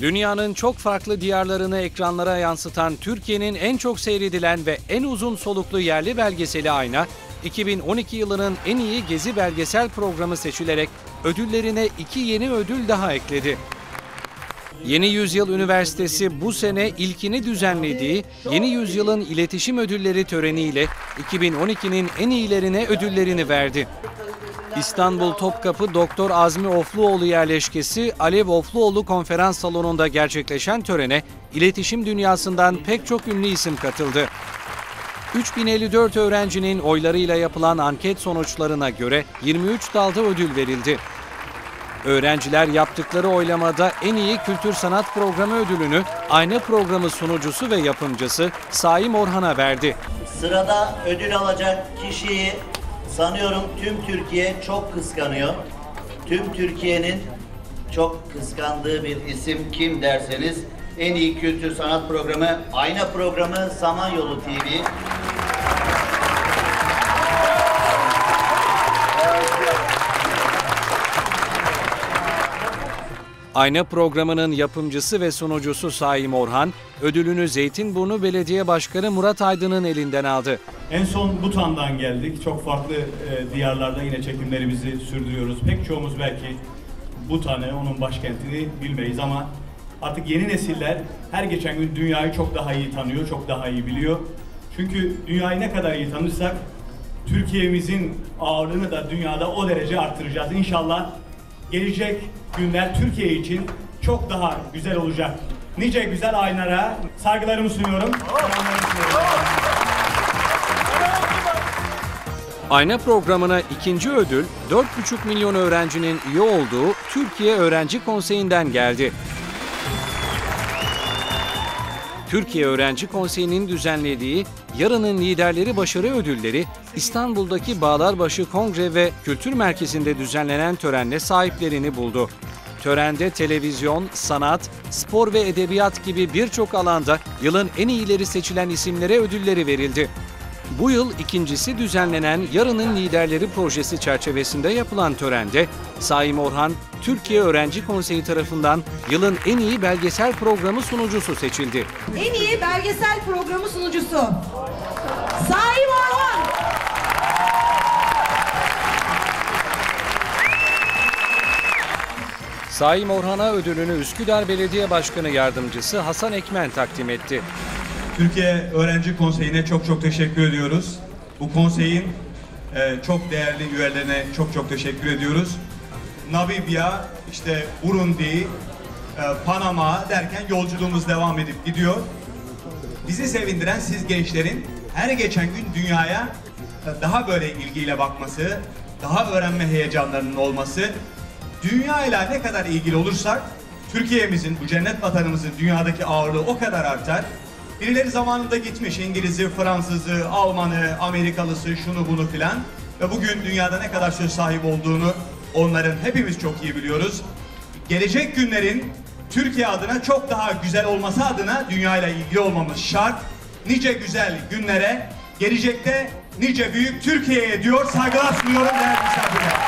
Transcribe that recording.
Dünyanın çok farklı diyarlarını ekranlara yansıtan Türkiye'nin en çok seyredilen ve en uzun soluklu yerli belgeseli Ayna, 2012 yılının en iyi gezi belgesel programı seçilerek ödüllerine iki yeni ödül daha ekledi. Yeni Yüzyıl Üniversitesi bu sene ilkini düzenlediği Yeni Yüzyıl'ın İletişim Ödülleri töreniyle 2012'nin en iyilerine ödüllerini verdi. İstanbul Topkapı Doktor Azmi Ofluoğlu yerleşkesi Alev Ofluoğlu konferans salonunda gerçekleşen törene iletişim dünyasından pek çok ünlü isim katıldı. 3054 öğrencinin oylarıyla yapılan anket sonuçlarına göre 23 dalda ödül verildi. Öğrenciler yaptıkları oylamada en iyi kültür sanat programı ödülünü Ayna programı sunucusu ve yapımcısı Saim Orhan'a verdi. Sırada ödül alacak kişiyi sanıyorum tüm Türkiye çok kıskanıyor. Tüm Türkiye'nin çok kıskandığı bir isim kim derseniz en iyi kültür sanat programı Ayna programı Samanyolu TV. Ayna programının yapımcısı ve sunucusu Saim Orhan, ödülünü Zeytinburnu Belediye Başkanı Murat Aydın'ın elinden aldı. En son Butan'dan geldik. Çok farklı e, diyarlarda yine çekimlerimizi sürdürüyoruz. Pek çoğumuz belki Butan'ı, onun başkentini bilmeyiz ama artık yeni nesiller her geçen gün dünyayı çok daha iyi tanıyor, çok daha iyi biliyor. Çünkü dünyayı ne kadar iyi tanırsak Türkiye'mizin ağırlığını da dünyada o derece arttıracağız. İnşallah gelecek günler Türkiye için çok daha güzel olacak. Nice güzel aynalara saygılarımı sunuyorum. Ayna programına ikinci ödül 4,5 milyon öğrencinin üye olduğu Türkiye Öğrenci Konseyi'nden geldi. Türkiye Öğrenci Konseyi'nin düzenlediği Yarının Liderleri Başarı Ödülleri İstanbul'daki Bağlarbaşı Kongre ve Kültür Merkezi'nde düzenlenen törenle sahiplerini buldu. Törende televizyon, sanat, spor ve edebiyat gibi birçok alanda yılın en iyileri seçilen isimlere ödülleri verildi. Bu yıl ikincisi düzenlenen Yarının Liderleri projesi çerçevesinde yapılan törende Saim Orhan, Türkiye Öğrenci Konseyi tarafından yılın en iyi belgesel programı sunucusu seçildi. En iyi belgesel programı sunucusu. Saim Orhan. Saim Orhan'a ödülünü Üsküdar Belediye Başkanı Yardımcısı Hasan Ekmen takdim etti. Türkiye Öğrenci Konseyi'ne çok çok teşekkür ediyoruz. Bu konseyin e, çok değerli üyelerine çok çok teşekkür ediyoruz. Namibya, işte Burundi, e, Panama derken yolculuğumuz devam edip gidiyor. Bizi sevindiren siz gençlerin her geçen gün dünyaya e, daha böyle ilgiyle bakması, daha öğrenme heyecanlarının olması, dünyayla ne kadar ilgili olursak Türkiye'mizin, bu cennet vatanımızın dünyadaki ağırlığı o kadar artar. Birileri zamanında gitmiş İngiliz'i, Fransız'ı, Alman'ı, Amerikalısı, şunu bunu filan. Ve bugün dünyada ne kadar söz sahibi olduğunu onların hepimiz çok iyi biliyoruz. Gelecek günlerin Türkiye adına çok daha güzel olması adına dünyayla ilgili olmamız şart. Nice güzel günlere, gelecekte nice büyük Türkiye'ye diyor saygılar sunuyorum değerli misafirler.